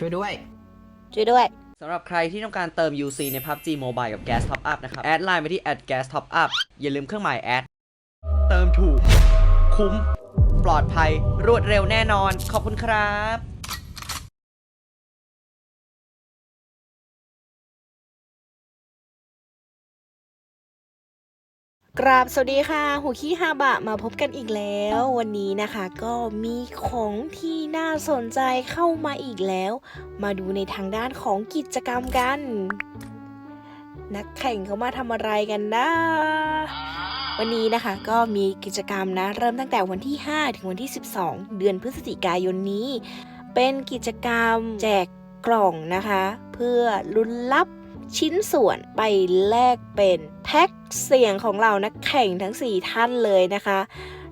ช่วยด้วย ช่วยด้วย สำหรับใครที่ต้องการเติม UC ใน PUBG Mobile กับ Gas Top Up นะครับ แอดไลน์ไปที่ @gas top up อย่าลืมเครื่องหมายแอด เติมถูก คุ้ม ปลอดภัย รวดเร็วแน่นอน ขอบคุณครับ กราบสวัสดีค่ะ หูขี้ฮาบะมาพบกันอีกแล้ว วันนี้นะคะก็มีของที่น่าสนใจเข้ามาอีกแล้ว มาดูในทางด้านของกิจกรรมกัน นักแข่งเขามาทำอะไรกันนะ วันนี้นะคะก็มีกิจกรรมนะ เริ่มตั้งแต่วันที่ 5 ถึงวันที่ 12 เดือนพฤศจิกายนนี้ เป็นกิจกรรมแจกกล่องนะคะ เพื่อลุ้นลับ ชิ้นส่วนไปแลกเป็นแพ็คเสียงของเรานักแข่งทั้ง 4 ท่านเลยนะคะ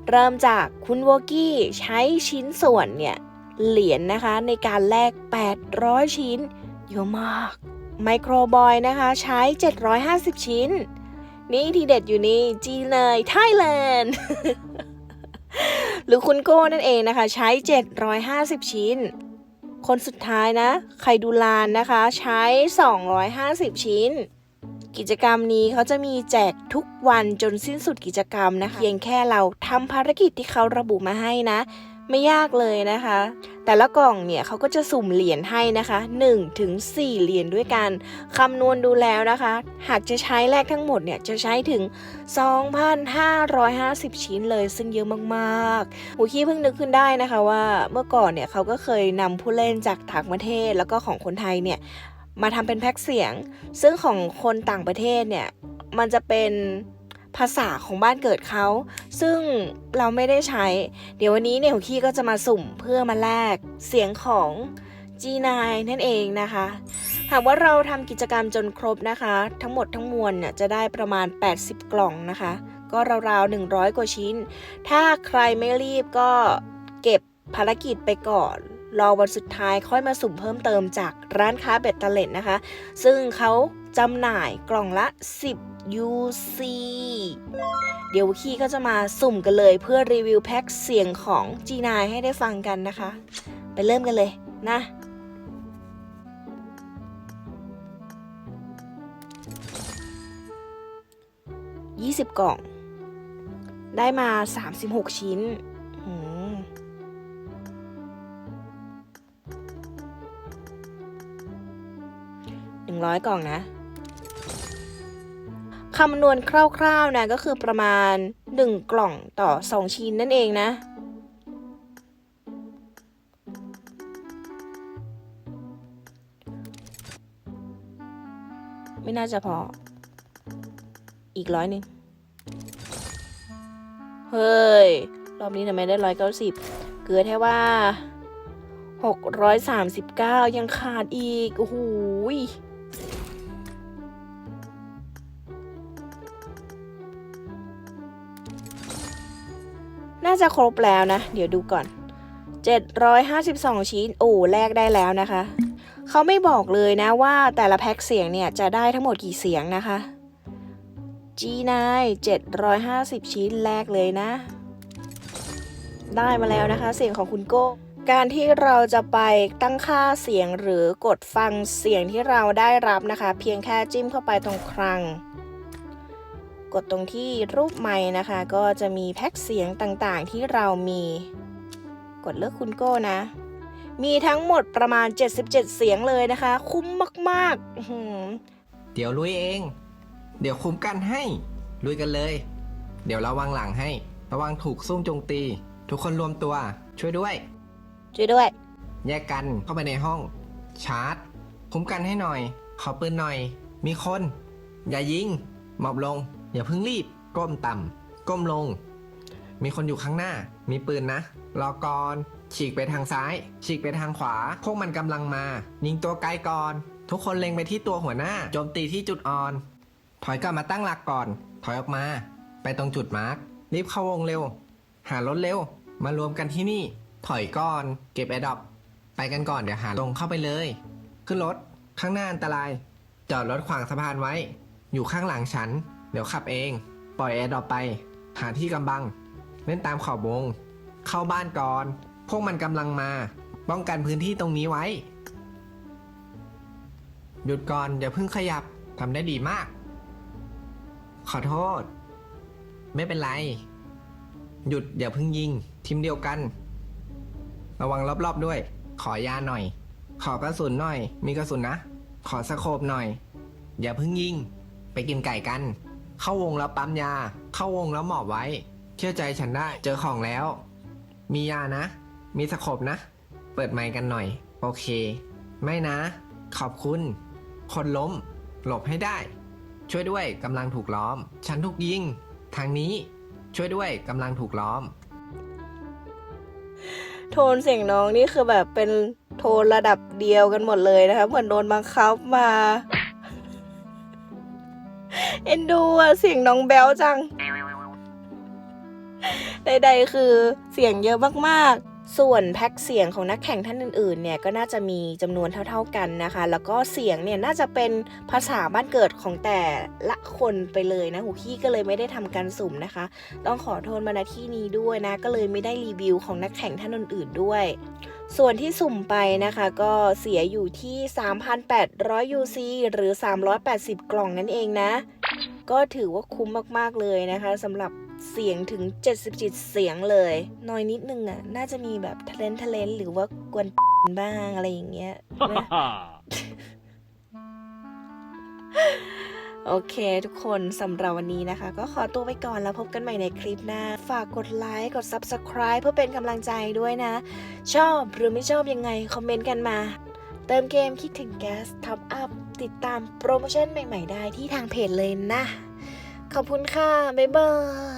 เริ่มจากคุณวอกี้ใช้ชิ้นส่วนเนี่ยเหรียญนะคะในการแลก 800 ชิ้น เยอะมาก ไมโครบอยนะคะใช้ 750 ชิ้น นี่ทีเด็ดอยู่นี่ จีเลยไทยแลนด์ หรือคุณโก้นั่นเองนะคะ ใช้ 750 ชิ้น คนสุดท้ายนะไคดูลานนะคะ ใช้ 250 ชิ้น กิจกรรมนี้เขาจะมีแจกทุกวันจนสิ้นสุดกิจกรรมนะคะเพียงแค่เราทำภารกิจที่เขาระบุมาให้นะ ไม่ยากเลยนะคะ แต่ละกล่องเนี่ยเขาก็จะสุ่มเหรียญให้นะคะ1ถึง4เหรียญด้วยกันคำนวณดูแล้วนะคะ หากจะใช้แลกทั้งหมดเนี่ยจะใช้ถึง 2,550 ชิ้นเลยซึ่งเยอะมากๆหูขี้เพิ่งนึกขึ้นได้นะคะว่าเมื่อก่อนเนี่ยเขาก็เคยนำผู้เล่นจากต่างประเทศแล้วก็ของคนไทยเนี่ยมาทำเป็นแพ็กเสียง ซึ่งของคนต่างประเทศเนี่ยมันจะเป็น ภาษาของบ้านเกิดเขา ซึ่งเราไม่ได้ใช้ เดี๋ยววันนี้เนี่ยหูขี้ก็จะมาสุ่มเพื่อมาแลกเสียงของ G9 นั่นเองนะคะ หากว่าเราทำกิจกรรมจนครบนะคะ ทั้งหมดทั้งมวลเนี่ยจะได้ประมาณ 80 กล่องนะคะ ก็ราวๆ 100 กว่าชิ้น ถ้าใครไม่รีบก็เก็บภารกิจไปก่อนรอวันสุดท้ายค่อยมาสุ่มเพิ่มเติมจากร้านค้าเบ็ดเตล็ดนะคะ ซึ่งเขาจำหน่ายกล่องละ 10 UC เดี๋ยวคีก็จะมาสุ่มกันเลยเพื่อรีวิวแพ็คเสียงของ G9 ให้ได้ฟังกันนะคะ ไปเริ่มกันเลยนะ20กล่อง ได้มา36ชิ้นหนึ่งร้อยกล่องนะ คำนวณคร่าวๆนะก็คือประมาณ 1 กล่องต่อ 2 ชิ้นนั่นเองนะไม่น่าจะพอ อีกร้อยหนึ่งเฮ้ย รอบนี้ทำไมได้ร้อยเก้าสิบเกือแค่ว่าหกร้อยสามสิบเก้ายังขาดอีก โอ้โห น่าจะครบแล้วนะ เดี๋ยวดูก่อน 752 ชิ้น โอ้แลกได้แล้วนะคะ เขาไม่บอกเลยนะว่าแต่ละแพ็คเสียงเนี่ยจะได้ทั้งหมดกี่เสียงนะคะ G9 750 ชิ้นแรกเลยนะ ได้มาแล้วนะคะ เสียงของคุณโก้การที่เราจะไปตั้งค่าเสียงหรือกดฟังเสียงที่เราได้รับนะคะ เพียงแค่จิ้มเข้าไปตรงครัง กดตรงที่รูปไม้นะคะ ก็จะมีแพ็คเสียงต่างๆ ที่เรามี กดเลือกคุณโก้นะ มีทั้งหมดประมาณ 77 เสียงเลยนะคะ คุ้มมากๆอื้อหือเดี๋ยวลุยเอง เดี๋ยวคุ้มกันให้ ลุยกันเลย เดี๋ยวระวังหลังให้ ระวังถูกซุ่มโจมตี ทุกคนรวมตัว ช่วยด้วย ช่วยด้วย แยกกันเข้าไปในห้อง ชาร์จ คุ้มกันให้หน่อย ขอปืนหน่อย มีคน อย่ายิงหมอบลง อย่าเพิ่งรีบ ก้มต่ำก้มลง มีคนอยู่ข้างหน้า มีปืนนะรอก่อนฉีกไปทางซ้าย ฉีกไปทางขวา พวกมันกำลังมา ยิงตัวไกลก่อน ทุกคนเล็งไปที่ตัวหัวหน้า โจมตีที่จุดอ่อน ถอยกลับมาตั้งหลักก่อน ถอยออกมา ไปตรงจุดมาร์กรีบเข้าวงเร็ว หารถเร็ว มารวมกันที่นี่ ถอยก่อน เก็บแอดดอปไปกันก่อนเดี๋ยวหาตรงเข้าไปเลย ขึ้นรถ ข้างหน้าอันตราย จอดรถขวางสะพานไว้ อยู่ข้างหลังฉัน เดี๋ยวขับเอง ปล่อยแอร์ดรอปไป หาที่กำบัง เล่นตามขอบวง เข้าบ้านก่อน พวกมันกำลังมา ป้องกันพื้นที่ตรงนี้ไว้ หยุดก่อน อย่าเพิ่งขยับ ทำได้ดีมาก ขอโทษ ไม่เป็นไร หยุดอย่าเพิ่งยิง ทีมเดียวกัน ระวังรอบๆด้วย ขอยาหน่อย ขอกระสุนหน่อย มีกระสุนนะ ขอสโคบหน่อย อย่าเพิ่งยิง ไปกินไก่กัน เข้าวงแล้วปั๊มยา เข้าวงแล้วหมอบไว้ เชื่อใจฉันได้ เจอของแล้ว มียานะ มีสโคบนะ เปิดไมค์กันหน่อย โอเค ไม่นะ ขอบคุณ คนล้ม หลบให้ได้ ช่วยด้วยกำลังถูกล้อม ฉันถูกยิง ทางนี้ ช่วยด้วยกำลังถูกล้อม โทนเสียงน้องนี่คือแบบเป็นโทนระดับเดียวกันหมดเลยนะคะ เหมือนโดนบังคับมา เอ็นดูอะเสียงน้องแบลจัง ใดๆคือเสียงเยอะมากๆ ส่วนแพ็คเสียงของนักแข่งท่านอื่นๆเนี่ยก็น่าจะมีจำนวนเท่า ๆกันนะคะ แล้วก็เสียงเนี่ยน่าจะเป็นภาษาบ้านเกิดของแต่ละคนไปเลยนะหูขี้ก็เลยไม่ได้ทำการสุ่มนะคะ ต้องขอโทษมาณที่นี้ด้วยนะ ก็เลยไม่ได้รีวิวของนักแข่งท่านอื่นๆด้วย ส่วนที่สุ่มไปนะคะ ก็เสียอยู่ที่ 3,800 UC หรือ 380 กล่องนั่นเองนะ ก็ถือว่าคุ้มมากๆเลยนะคะสำหรับ เสียงถึง 77 เสียงเลย น้อยนิดนึงอะ น่าจะมีแบบทะเลนทะเลนหรือว่ากวนบ้างอะไรอย่างเงี้ยนะโอเคทุกคนสำหรับวันนี้นะคะ ก็ขอตัวไปก่อนแล้วพบกันใหม่ในคลิปหน้า ฝากกดไลค์ กด Subscribe เพื่อเป็นกำลังใจด้วยนะ ชอบหรือไม่ชอบยังไง คอมเมนต์กันมา เติมเกมคิดถึงแก๊สท็อปอัพติดตามโปรโมชั่นใหม่ ๆ ได้ที่ทางเพจเลยนะ ขอบคุณค่ะ บ๊ายบาย